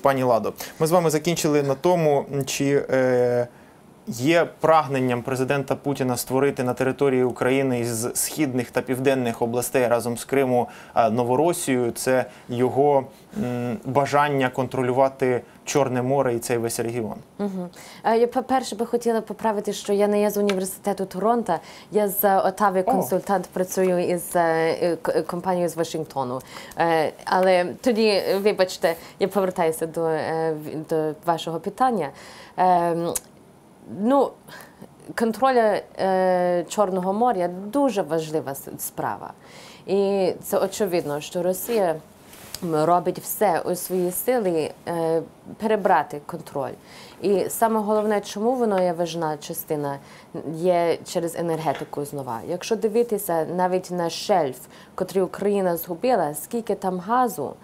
Пані Ладо, ми з вами закінчили на тому, чи е, є прагненням президента Путіна створити на території України із східних та південних областей разом з Криму е, Новоросію. Це його бажання контролювати Чорне море і цей весь регіон. Угу. Я по-перше би хотіла поправити, що я не є з університету Торонто, я з Отави консультант, працюю із е, компанією з Вашингтону. Але тоді, вибачте, я повертаюся до, до вашого питання. Ну, контроль е, Чорного моря дуже важлива справа. І це очевидно, що Росія робить все у свої сили е, перебрати контроль. І саме головне, чому воно є важна частина, є через енергетику знова. Якщо дивитися навіть на шельф, котрий Україна згубила, скільки там газу,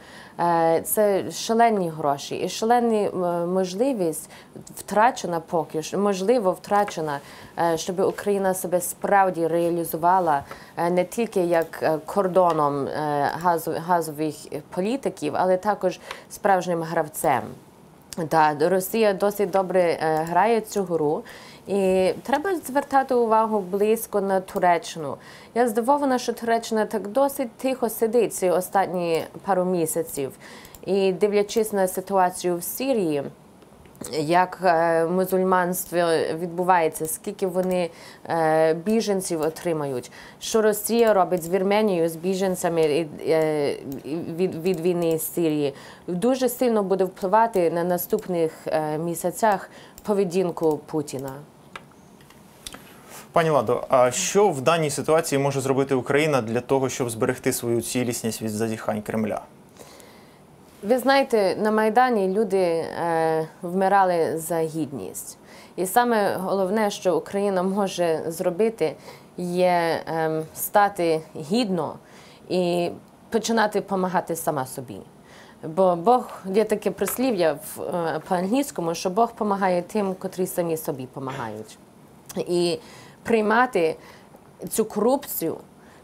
е, це шалені гроші і шалені можливість втрачена поки що, можливо, втрачена, е, щоб Україна себе справді реалізувала е, не тільки як кордоном газових політиків, але також справжнім гравцем. Так, Росія досить добре е, грає цю гру. І треба звертати увагу близько на Туреччину. Я здивована, що Туреччина так досить тихо сидить ці останні пару місяців. І дивлячись на ситуацію в Сирії, як е, мусульманство відбувається, скільки вони е, біженців отримають, що Росія робить з Вірменією, з біженцями е, від, війни з Сирії, дуже сильно буде впливати на наступних місяцях поведінку Путіна. Пані Ладо, а що в даній ситуації може зробити Україна для того, щоб зберегти свою цілісність від зазіхань Кремля? Ви знаєте, на Майдані люди е, вмирали за гідність. І саме головне, що Україна може зробити, є е, стати гідно і починати допомагати сама собі. Бо Бог є таке прислів'я в, е, по-англійському, що Бог допомагає тим, котрі самі собі допомагають. І приймати цю корупцію,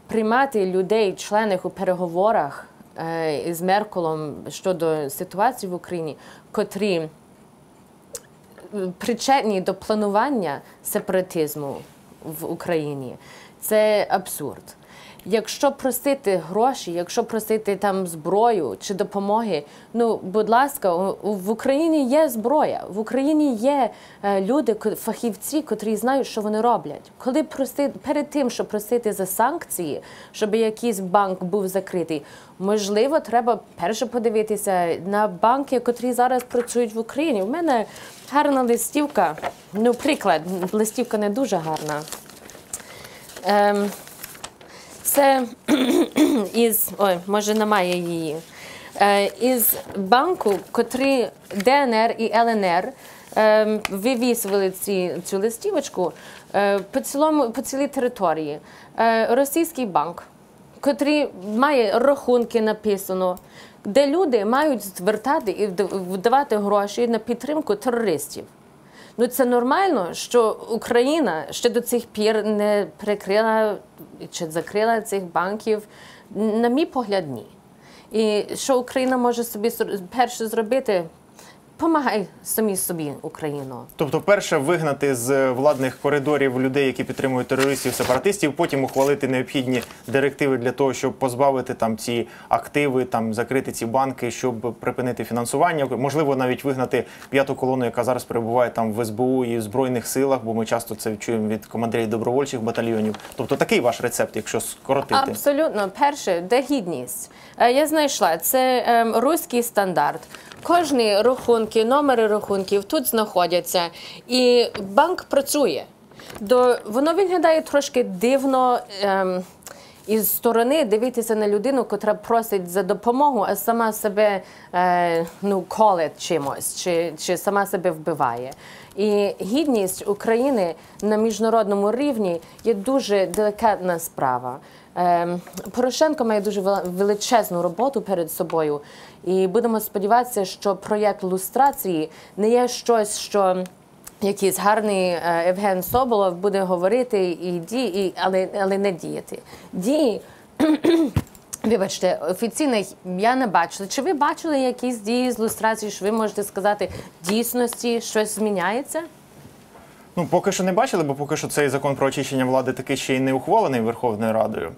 приймати людей, членів у переговорах із Меркулом щодо ситуації в Україні, котрі е, причетні до планування сепаратизму в Україні. Це абсурд. Якщо просити гроші, якщо просити там зброю чи допомоги, ну будь ласка, в Україні є зброя, в Україні є е, люди, фахівці, котрі знають, що вони роблять. Коли просити перед тим, щоб просити за санкції, щоб якийсь банк був закритий, можливо, треба перше подивитися на банки, котрі зараз працюють в Україні. У мене гарна листівка. Ну, приклад, листівка не дуже гарна. Ем, це із ой, може немає її. Е, із банку, котрі ДНР і ЛНР е, вивісили ці, цю листівочку е, по, цілому, по цілій території. Е, російський банк, котрий має рахунки написано, де люди мають звертати і вд- вдавати гроші на підтримку терористів. Ну це нормально, що Україна ще до цих пір не прикрила чи закрила цих банків. На мій погляд, ні. І що Україна може собі перше зробити? Помагай самі собі, Україно. Тобто, перше вигнати з владних коридорів людей, які підтримують терористів, сепаратистів, потім ухвалити необхідні директиви для того, щоб позбавити там ці активи, там закрити ці банки, щоб припинити фінансування. Можливо, навіть вигнати п'яту колону, яка зараз перебуває там в СБУ і в збройних силах, бо ми часто це чуємо від командирів добровольчих батальйонів. Тобто такий ваш рецепт, якщо скоротити. Абсолютно, перше, де гідність. Е, Я знайшла це ем, руський стандарт. Кожні рахунки, номери рахунків тут знаходяться, і банк працює. До воно виглядає трошки дивно. Ем, із сторони дивитися на людину, котра просить за допомогу, а сама себе е, ну, колить чимось, чи, чи сама себе вбиває. І гідність України на міжнародному рівні є дуже делікатна справа. Ем, Порошенко має дуже величезну роботу перед собою, і будемо сподіватися, що проєкт люстрації не є щось, що якийсь гарний е, Євген Соболов буде говорити і ді, і, але, але не діяти. Дії Вибачте, офіційних я не бачила. Чи ви бачили якісь дії з люстрації, що ви можете сказати дійсності щось зміняється? Ну, поки що не бачили, бо поки що цей закон про очищення влади таки ще й не ухвалений Верховною Радою.